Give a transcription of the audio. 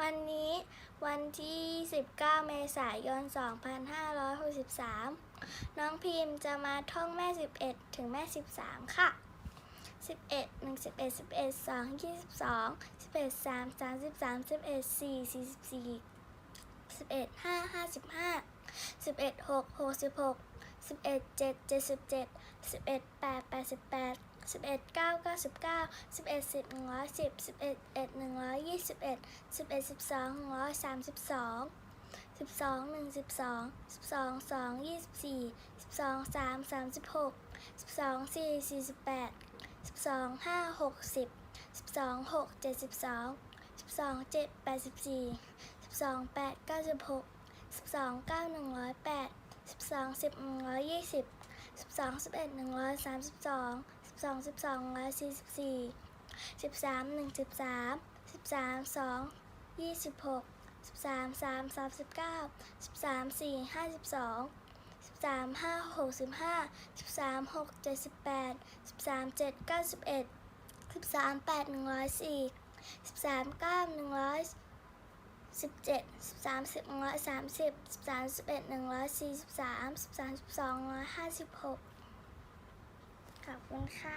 วันนี้วันที่ 19 เมษายน 2563 น้องพิมพ์จะมาท่องแม่ 11 ถึงแม่ 13 ค่ะ 11 1 11 11 2 22 11 3 33 11 4 44 11 5 55 11 6 66 11 7 77 11 8 88 สิบเอ็ดเก้าเก้าสิบเก้าสิบเอ็ดสิบหนึ่งร้อยสิบสิบเอ็ดเอ็ดหนึ่งร้อยยี่สิบเอ็ดสิบเอ็ดสิบสองหนึ่งร้อยสามสิบสองสิบสองหนึ่งสิบสองสิบสองสองยี่สิบสี่สิบสองสามสามสิบหกสิบสองสี่สี่สิบแปดสิบสองห้าหกสิบสิบสองหกเจ็ดสิบสองสิบสองเจ็ดแปดสิบสี่สิบสองแปดเก้าสิบหกสิบสองเก้าหนึ่งร้อยแปดสิบสองสิบหนึ่งร้อยยี่สิบสิบสองสิบเอ็ดหนึ่งร้อยสามสิบสอง สองสิบสองร้อยสี่สิบสี่สิบสามหนึ่งสิบสามสิบสามสองยี่สิบหกสิบสามสามสามสิบเก้าสิบสามสี่ห้าสิบสองสิบสามห้าหกสิบห้าสิบสามหกเจ็ดสิบแปดสิบสามเจ็ดเก้าสิบเอ็ดสิบสามแปดหนึ่งร้อยสี่สิบสามเก้าหนึ่งร้อยสิบเจ็ดสิบสามสิบร้อยสามสิบสิบสามสิบเอ็ดหนึ่งร้อยสี่สิบสามสิบสามสิบสองร้อยห้าสิบหก 你看